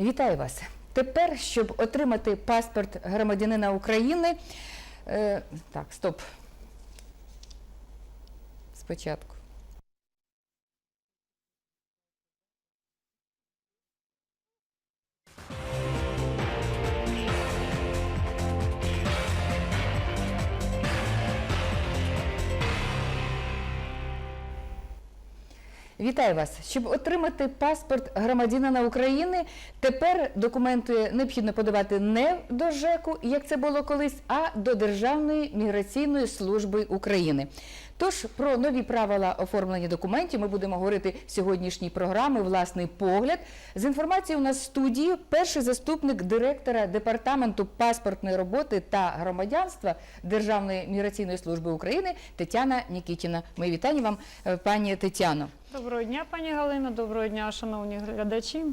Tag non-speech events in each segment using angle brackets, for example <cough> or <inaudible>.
Вітаю вас. Тепер, щоб отримати паспорт громадянина України. Е, так, стоп. Спочатку. Вітаю вас. Щоб отримати паспорт громадянина України, тепер документи необхідно подавати не до ЖЕКу, як це було колись, а до Державної міграційної служби України. Тож про нові правила оформлення документів ми будемо говорити в сьогоднішній програмі Власний погляд. З інформацією у нас в студії перший заступник директора департаменту паспортної роботи та громадянства Державної міграційної служби України Тетяна Нікітіна. Мої вітання вам, е, пані Тетяно. Доброго дня, пані Галино. Доброго дня, шановні глядачі.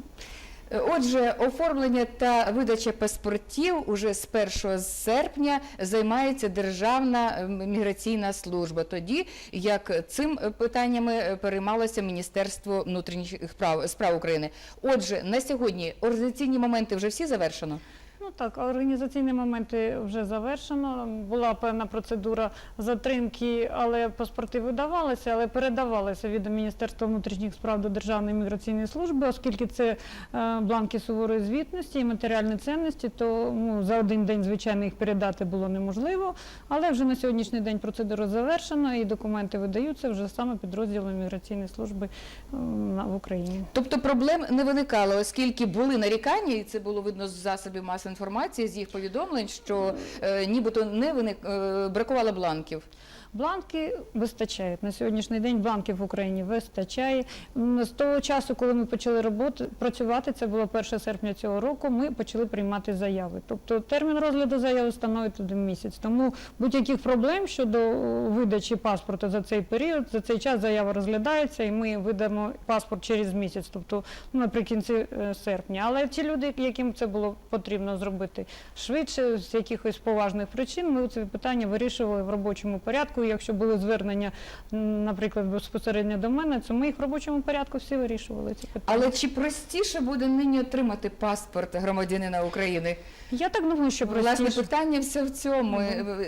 Е, Отже, оформлення та видача паспортів уже з 1 серпня займається Державна е, міграційна служба, тоді як цим питаннями е, переймалося Міністерство внутрішніх справ України. Отже, на сьогодні організаційні моменти вже всі завершено. Ну так, організаційні моменти вже завершено. Була певна процедура затримки, але паспорти видавалися, але передавалися від Міністерства внутрішніх справ до Державної міграційної служби, оскільки це е, бланки суворої звітності і матеріальні цінності, то ну, за один день, звичайно, їх передати було неможливо. Але вже на сьогоднішній день процедура завершена і документи видаються вже саме підрозділом міграційної служби в Україні. Тобто проблем не виникало, оскільки були нарікання, і це було видно з засобів масової інформації, з їх повідомлень, що е, нібито не виник, е, бракувало бланків. Бланки вистачають. На сьогоднішній день бланків в Україні вистачає. З того часу, коли ми почали роботи, працювати, це було 1 серпня цього року, ми почали приймати заяви. Тобто термін розгляду заяви становить один місяць. Тому будь-яких проблем щодо е, видачі паспорту за цей період, за цей час заява розглядається і ми видамо паспорт через місяць, тобто ну, наприкінці е, серпня. Але ті люди, яким це було потрібно зробити швидше, з якихось поважних причин, ми це питання вирішували в робочому порядку. Якщо були звернення, наприклад, безпосередньо до мене, то ми їх в робочому порядку всі вирішували ці питання. Але чи простіше буде нині отримати паспорт громадянина України? Я так думаю, що Власне питання все в цьому.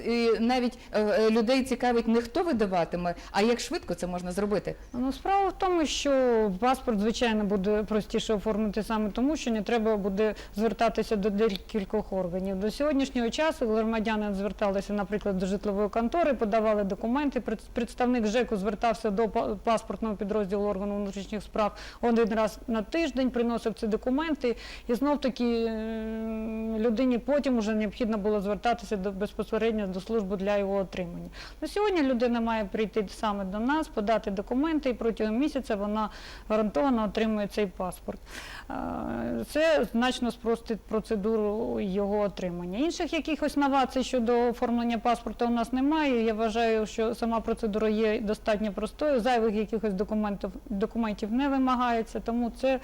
І навіть е, людей цікавить не хто видаватиме, а як швидко це можна зробити. Ну, справа в тому, що паспорт, звичайно, буде простіше оформити саме тому, що не треба буде звертатися до декількох органів. До сьогоднішнього часу громадяни зверталися, наприклад, до житлової контори, подавали документи. Представник ЖЕКу звертався до паспортного підрозділу органу внутрішніх справ один раз на тиждень, приносив ці документи, і знов таки людині потім вже необхідно було звертатися до безпосередньо до служби для його отримання. На сьогодні людина має прийти саме до нас, подати документи, і протягом місяця вона гарантовано отримує цей паспорт. Е, Це значно спростить процедуру його отримання. Інших якихось новацій щодо оформлення паспорта у нас немає. Я вважаю, що сама процедура є достатньо простою. Зайвих якихось документів, документів не вимагається, тому це.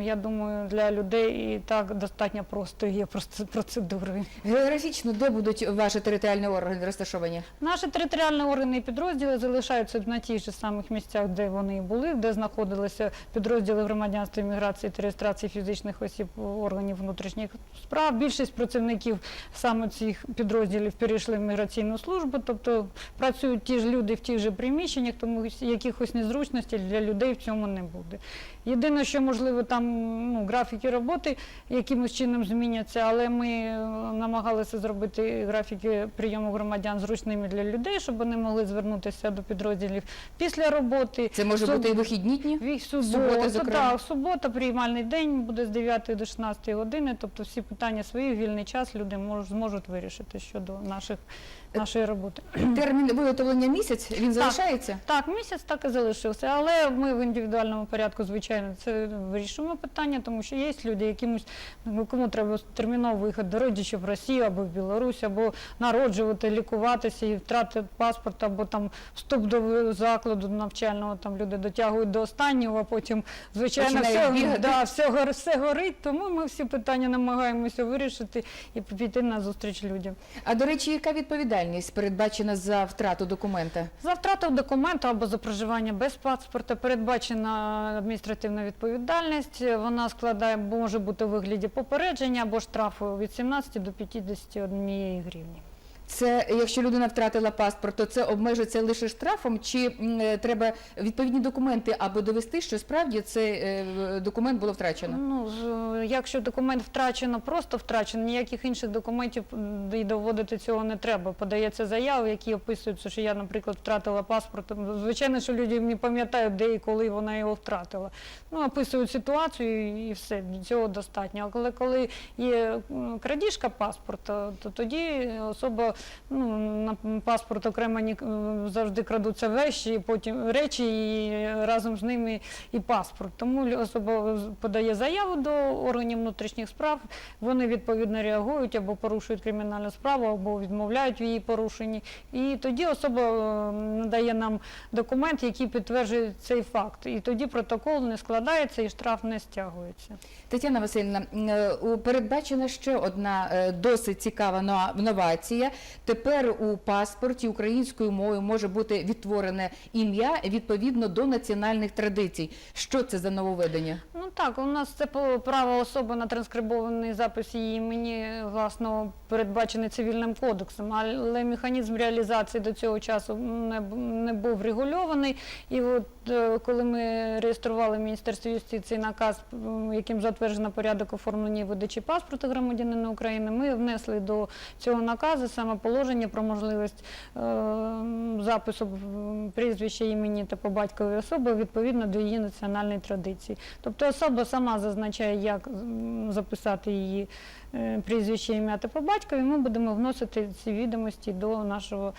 Я думаю, для людей і так достатньо простою є проц- <laughs> процедурою. Географічно, де будуть ваші територіальні органи розташовані? Наші територіальні органи і підрозділи залишаються на тих же самих місцях, де вони і були, де знаходилися підрозділи громадянства, міграції та реєстрації фізичних осіб органів внутрішніх справ. Більшість працівників саме цих підрозділів перейшли в міграційну службу, тобто працюють ті ж люди в тих же приміщеннях, тому якихось незручностей для людей в цьому не буде. Єдине, що можливо там ну, графіки роботи якимось чином зміняться, але ми е, намагалися зробити графіки прийому громадян зручними для людей, щоб вони могли звернутися до підрозділів після роботи. Це може Суб- бути і вихідні дні? Субота, зокрема. так, субота, приймальний день буде з 9 до 16 години, тобто всі питання свої в вільний час люди можуть, зможуть вирішити щодо наших, нашої роботи. Термін виготовлення місяць він залишається? Так, місяць так і залишився, але ми в індивідуальному порядку, звичайно, це вирішуємо питання, тому що є люди, якимось ну, кому треба терміновий вихід до родичів в Росію або в Білорусь, або народжувати, лікуватися і втратити паспорт, або там вступ до закладу навчального, там люди дотягують до останнього, а потім, звичайно, Починають все, да, все, все горить, тому ми всі питання намагаємося вирішити і піти на зустріч людям. А до речі, яка відповідальність передбачена за втрату документа? За втрату документу або за проживання без паспорта передбачена адміністративна відповідальність. відповідальність вона складає може бути у вигляді попередження або штрафу від 17 до 51 гривні. Це якщо людина втратила паспорт, то це обмежиться лише штрафом, чи е, треба відповідні документи, аби довести, що справді цей е, документ було втрачено? Ну, з- якщо документ втрачено, просто втрачено, ніяких інших документів і доводити цього не треба. Подається заява, які описуються, що я, наприклад, втратила паспорт. Звичайно, що люди не пам'ятають, де і коли вона його втратила. Ну, описують ситуацію і все, цього достатньо. А коли, коли є крадіжка паспорта, то тоді особа ну, на паспорт окремо ні, завжди крадуться вещі, потім речі і разом з ними і паспорт. Тому особа подає заяву до органів внутрішніх справ, вони відповідно реагують або порушують кримінальну справу, або відмовляють в її порушенні. І тоді особа е, надає нам документ, який підтверджує цей факт. І тоді протокол не складається і штраф не стягується. Тетяна Васильівна, е, передбачена ще одна е, досить цікава но- новація. Тепер у паспорті українською мовою може бути відтворене ім'я відповідно до національних традицій. Що це за нововведення? Ну так, у нас це право особи на транскрибований запис її імені власно передбачений цивільним кодексом, але механізм реалізації до цього часу не, був регульований. І от е, коли ми реєстрували в Міністерстві юстиції наказ, яким затверджено порядок оформлення і видачі паспорту громадянина України, ми внесли до цього наказу саме положення про можливість е, запису прізвища імені та по батькові особи відповідно до її національної традиції. Тобто особа сама зазначає, як записати її прізвище, ім'я та по батькові. Ми будемо вносити ці відомості до нашого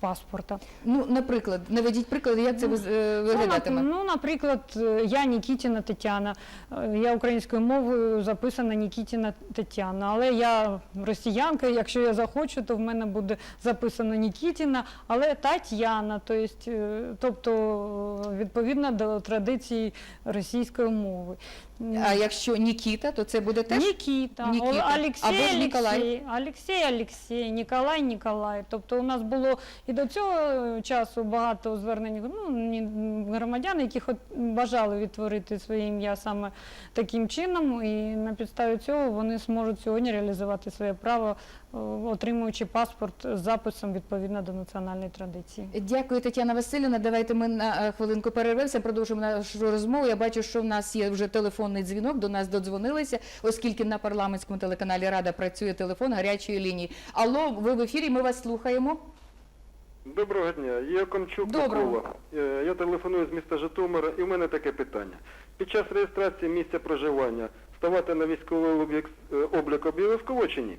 паспорта. Ну, наприклад, наведіть приклади, як це е, Ну, нап- виглядатиме. Ну, наприклад, е, я Нікітіна Тетяна. Е, Я українською мовою записана Нікітіна Тетяна. Але я росіянка, якщо я захочу, то в мене буде записано Нікітіна, але Тетяна, то е, тобто е, відповідно до традиції російської мови. А якщо Нікіта, то це буде теж Нікіта, Нікіта. О- Або Олексій, ж Ніколай. Олексій, Олексій, Олексій, Ніколай, Ніколай. Тобто у нас було і до цього часу багато звернень ну, громадян, які хот- бажали відтворити своє ім'я саме таким чином, і на підставі цього вони зможуть сьогодні реалізувати своє право, отримуючи паспорт з записом відповідно до національної традиції. Дякую, Тетяна Васильівна. Давайте ми на е, хвилинку перервемося, продовжимо нашу розмову. Я бачу, що в нас є вже телефонний дзвінок, до нас додзвонилися, оскільки на парламентському телеканалі Рада працює телефон гарячої лінії. Алло, ви в ефірі, ми вас слухаємо. Доброго дня, я Комчук. Микола. Е, Я телефоную з міста Житомира і в мене таке питання. Під час реєстрації місця проживання ставати на військовий е, облік обов'язково чи ні?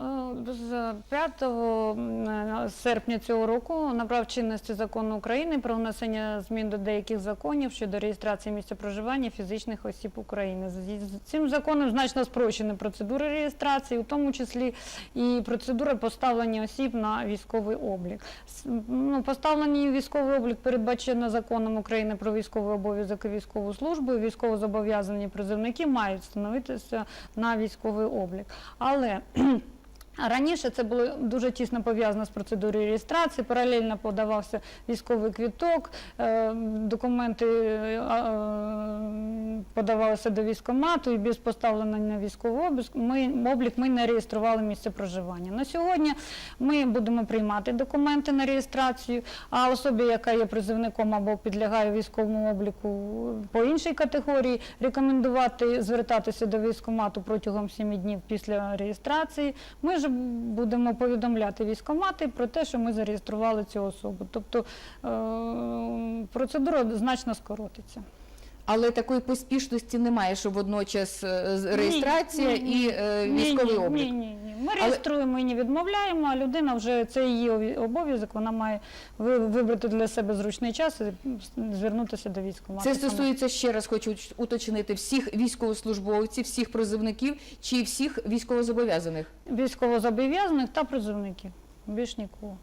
Е, З 5 серпня цього року набрав чинності закон України про внесення змін до деяких законів щодо реєстрації місця проживання фізичних осіб України. З цим законом значно спрощені процедури реєстрації, у тому числі і процедура поставлення осіб на військовий облік. Ну, поставлені військовий облік передбачено законом України про військовий обов'язок і військову службу. і Військовозобов'язані призовники мають встановитися на військовий облік. Але Раніше це було дуже тісно пов'язано з процедурою реєстрації, паралельно подавався військовий квіток, е, документи е, е, подавалися до військкомату і без поставлення на військовий облік ми, облік ми не реєстрували місце проживання. На сьогодні ми будемо приймати документи на реєстрацію, а особі, яка є призовником або підлягає військовому обліку по іншій категорії, рекомендувати звертатися до військкомату протягом 7 днів після реєстрації. Ми ж будемо повідомляти військомати про те, що ми зареєстрували цю особу. Тобто е, процедура значно скоротиться. Але такої поспішності немає, що водночас е, реєстрація ні, ні. і е, Ні, військовий ні, облік. Ні, ні, ні. Ми Але- реєструємо і не відмовляємо, а людина вже це її обов'язок, вона має вибрати для себе зручний час і звернутися до військкомату. Це стосується ще раз, хочу уточнити всіх військовослужбовців, всіх призовників чи всіх військовозобов'язаних. військовозобов'язаних та призовників. Більш нікого.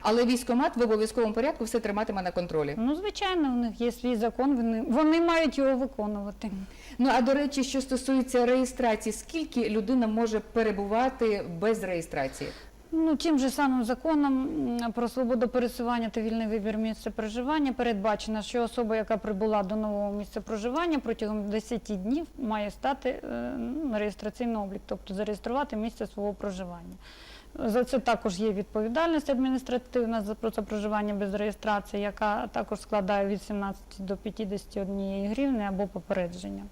Але військомат в обов'язковому порядку все триматиме на контролі. Ну, звичайно, у них є свій закон, вони, вони мають його виконувати. Ну а до речі, що стосується реєстрації, скільки людина може перебувати без реєстрації? Ну, тим же самим законом про свободу пересування та вільний вибір місця проживання передбачено, що особа, яка прибула до нового місця проживання, протягом 10 днів має стати е, на реєстраційний облік, тобто зареєструвати місце свого проживання. За це також є відповідальність адміністративна за проживання без реєстрації, яка також складає від 17 до 51 гривни або попередження.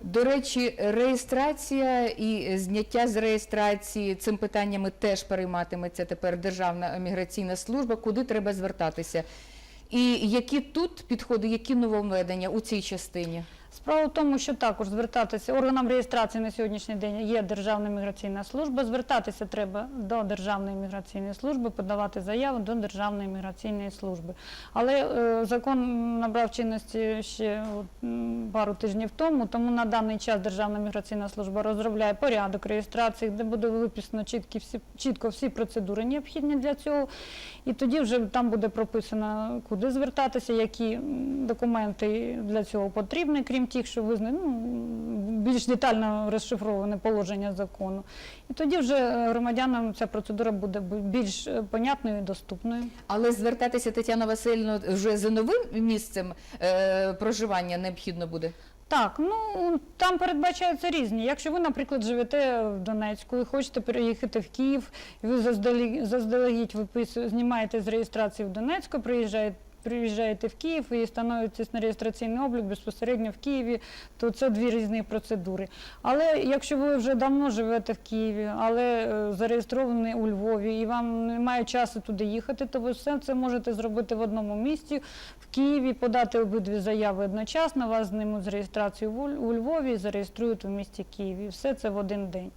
До речі, реєстрація і зняття з реєстрації цим питаннями теж перейматиметься тепер Державна міграційна служба. Куди треба звертатися? І які тут підходи, які нововведення у цій частині? Справа в тому, що також звертатися органам реєстрації на сьогоднішній день є Державна міграційна служба. Звертатися треба до Державної міграційної служби, подавати заяву до Державної міграційної служби. Але е, закон набрав чинності ще от, пару тижнів тому, тому на даний час Державна міграційна служба розробляє порядок реєстрації, де буде виписано чіткі всі, чітко всі процедури необхідні для цього. І тоді вже там буде прописано, куди звертатися, які документи для цього потрібні, крім тих, що визнані, ну, більш детально розшифроване положення закону. І тоді вже е, громадянам ця процедура буде більш е, понятною і доступною. Але звертатися Тетяна Васильівна вже за новим місцем е, проживання необхідно буде. Так, ну там передбачаються різні. Якщо ви, наприклад, живете в Донецьку і хочете переїхати в Київ, і ви заздалегідь, заздалегідь виписує- знімаєте з реєстрації в Донецьку, приїжджаєте. Приїжджаєте в Київ і становитесь на реєстраційний облік безпосередньо в Києві, то це дві різні процедури. Але якщо ви вже давно живете в Києві, але е, зареєстровані у Львові, і вам немає часу туди їхати, то ви все це можете зробити в одному місці в Києві, подати обидві заяви одночасно, вас знімуть з реєстрації у Львові і зареєструють у місті Києві. Все це в один день.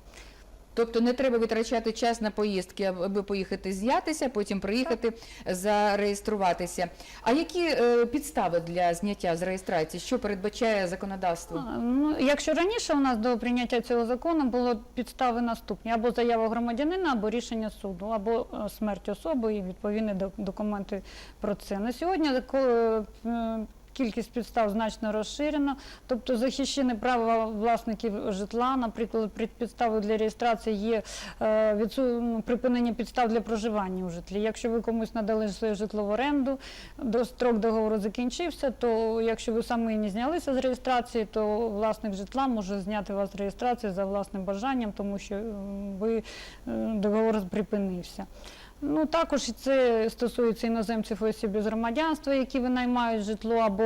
Тобто не треба витрачати час на поїздки, аби поїхати з'ятися, потім приїхати зареєструватися. А які е, підстави для зняття з реєстрації? Що передбачає законодавство? Ну, якщо раніше у нас до прийняття цього закону було підстави наступні: або заява громадянина, або рішення суду, або е, смерть особи і відповідні док- документи про це. На сьогодні е, Кількість підстав значно розширена, тобто захищені права власників житла, наприклад, при- підставою для реєстрації є е, відсу- припинення підстав для проживання у житлі. Якщо ви комусь надали своє житло в оренду, до строк договору закінчився, то якщо ви самі не знялися з реєстрації, то власник житла може зняти вас з реєстрації за власним бажанням, тому що ви е, договор припинився. Ну також це стосується іноземців і осіб без громадянства, які винаймають житло, або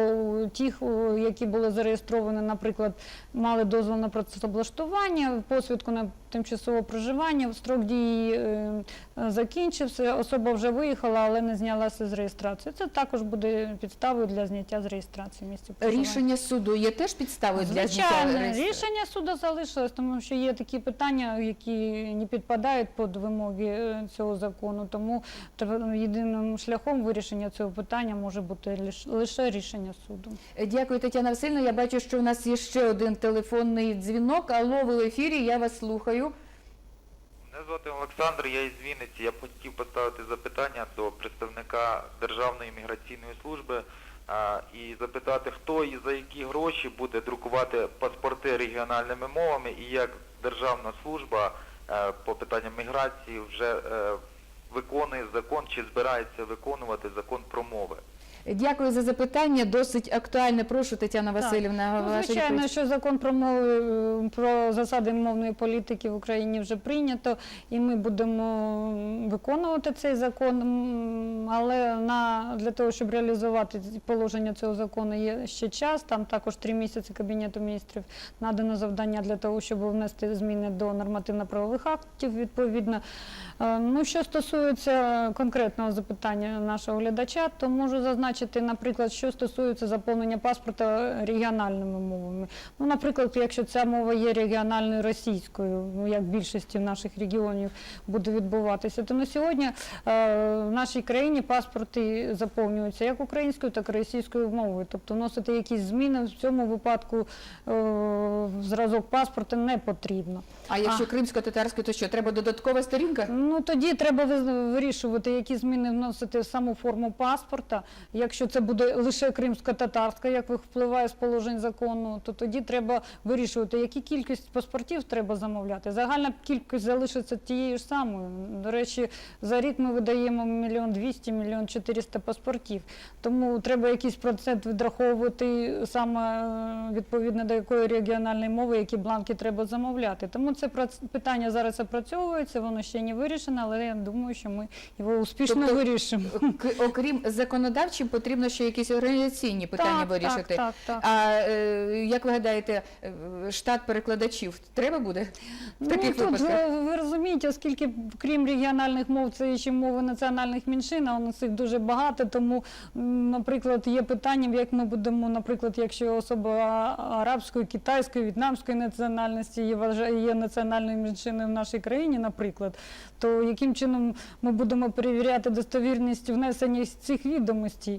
тих, які були зареєстровані, наприклад, мали дозвіл на працевлаштування, посвідку на тимчасове проживання, строк дії е, закінчився, особа вже виїхала, але не знялася з реєстрації. Це також буде підставою для зняття з реєстрації місця. Рішення суду є теж підставою для зняття Звичайно, реєстрації? рішення суду залишилось, тому що є такі питання, які не підпадають під вимоги е, цього закону. Тому єдиним шляхом вирішення цього питання може бути лише рішення суду. Дякую, Тетяна Васильівна. Я бачу, що у нас є ще один телефонний дзвінок. Алло, ви в ефірі, я вас слухаю. Мене звати Олександр, я із Вінниці. Я б хотів поставити запитання до представника Державної міграційної служби а, і запитати, хто і за які гроші буде друкувати паспорти регіональними мовами і як Державна служба е, по питанням міграції вже е, виконує закон чи збирається виконувати закон про мови. Дякую за запитання. Досить актуальне. Прошу, Тетяна Так. Васильівна, Ну, ваша звичайно, відповідь. що закон про мови е, про засади мовної політики в Україні вже прийнято, і ми будемо виконувати цей закон. Але на для того, щоб реалізувати положення цього закону, є ще час. Там також три місяці кабінету міністрів надано завдання для того, щоб внести зміни до нормативно-правових актів. Відповідно, Е, ну що стосується конкретного запитання нашого глядача, то можу зазначити, наприклад, що стосується заповнення паспорта регіональними мовами. Ну, наприклад, якщо ця мова є регіональною російською, ну, як в більшості наших регіонів буде відбуватися, то на сьогодні е, в нашій країні паспорти заповнюються як українською, так і російською мовою. Тобто вносити якісь зміни в цьому випадку е, зразок паспорта не потрібно. А якщо кримсько-татарською, то що? Треба додаткова сторінка? Ну тоді треба вирішувати, які зміни вносити в саму форму паспорта, Якщо це буде лише кримсько-татарська, як випливає з положень закону, то тоді треба вирішувати, які кількість паспортів треба замовляти. Загальна кількість залишиться тією ж самою. До речі, за рік ми видаємо мільйон двісті, мільйон чотириста паспортів. Тому треба якийсь процент відраховувати саме е, відповідно до якої регіональної мови, які бланки треба замовляти. Тому це питання зараз опрацьовується, воно ще не вирішено, але я думаю, що ми його успішно Тобто вирішимо. Окрім законодавчим, потрібно ще якісь організаційні питання так, вирішити. Так, так, так. А е, як ви гадаєте, е, штат перекладачів треба буде в таких ну, тут, випадках? ви розумієте, оскільки крім регіональних мов, це ще мови національних меншин, а у нас їх дуже багато, тому, м, наприклад, є питання, як ми будемо, наприклад, якщо особа арабської, китайської, в'єтнамської національності є, вважає- є національною меншиною в нашій країні, наприклад, то яким чином ми будемо перевіряти достовірність внесення цих відомостей?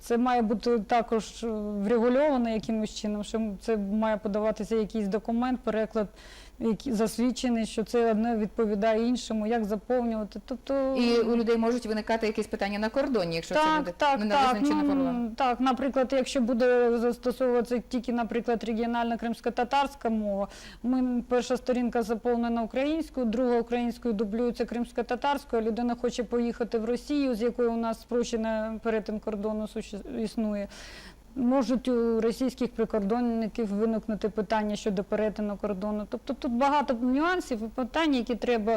Це має бути також е, врегульовано якимось чином, що це має подаватися якийсь документ, переклад, який засвідчений, що це одне відповідає іншому, як заповнювати. Тобто І у людей можуть виникати якісь питання на кордоні, якщо це буде так, не так, визначена ну, так, наприклад, якщо буде застосовуватися тільки, наприклад, регіональна кримсько-татарська мова, ми, перша сторінка заповнена українською, друга українською дублюється кримсько-татарською, людина хоче поїхати в Росію, з якою у нас спрощене перетин кордону суще- існує. Можуть у російських прикордонників виникнути питання щодо перетину кордону. Тобто тут багато нюансів і питань, які треба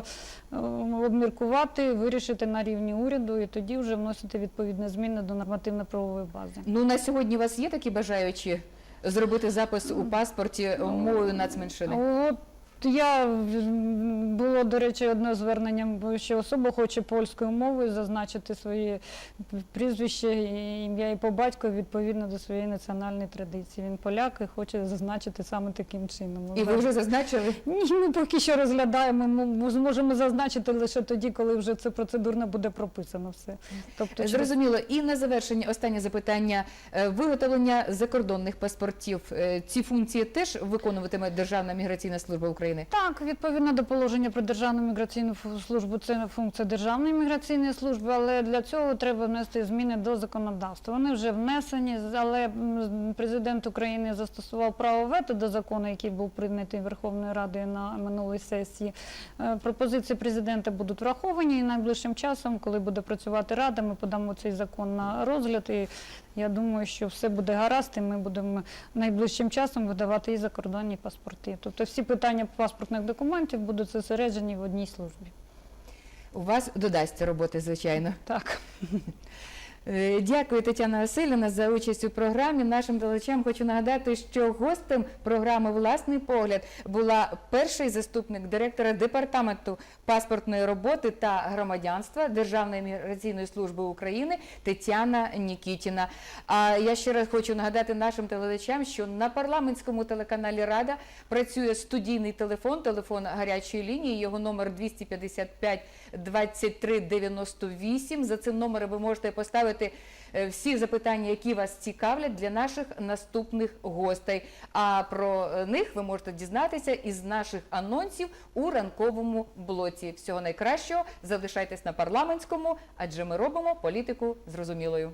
е, обміркувати, вирішити на рівні уряду і тоді вже вносити відповідні зміни до нормативно-правової бази. Ну на сьогодні у вас є такі бажаючі зробити запис у паспорті мовою нацменшини? От я було, до речі, одне звернення, бо що особа хоче польською мовою зазначити своє прізвище, ім'я і по батьку відповідно до своєї національної традиції. Він поляк і хоче зазначити саме таким чином. І ви вже зазначили? Ні, ми поки що розглядаємо. Ми зможемо зазначити лише тоді, коли вже це процедурно буде прописано все. Тобто, Зрозуміло. І на завершення останнє запитання. Е, Виготовлення закордонних паспортів. Е, Ці функції теж виконуватиме Державна міграційна служба України? Так, відповідно до положення про державну міграційну службу, це функція державної міграційної служби, але для цього треба внести зміни до законодавства. Вони вже внесені, але президент України застосував право вето до закону, який був прийнятий Верховною Радою на минулій сесії. Е, Пропозиції президента будуть враховані і найближчим часом, коли буде працювати рада, ми подамо цей закон на розгляд. Я думаю, що все буде гаразд, і ми будемо найближчим часом видавати і закордонні паспорти. Тобто всі питання паспортних документів будуть зосереджені в одній службі. У вас додасться роботи, звичайно. Так. <laughs> Е, Дякую, Тетяна Васильівна, за участь у програмі. Нашим глядачам хочу нагадати, що гостем програми Власний погляд була перший заступник директора департаменту паспортної роботи та громадянства Державної міграційної служби України Тетяна Нікітіна. А я ще раз хочу нагадати нашим телеглядачам, що на парламентському телеканалі Рада працює студійний телефон, телефон гарячої лінії. Його номер 255 23 98. За цим номером ви можете поставити е, всі запитання, які вас цікавлять для наших наступних гостей. А про е, них ви можете дізнатися із наших анонсів у ранковому блоці. Всього найкращого залишайтесь на парламентському, адже ми робимо політику зрозумілою.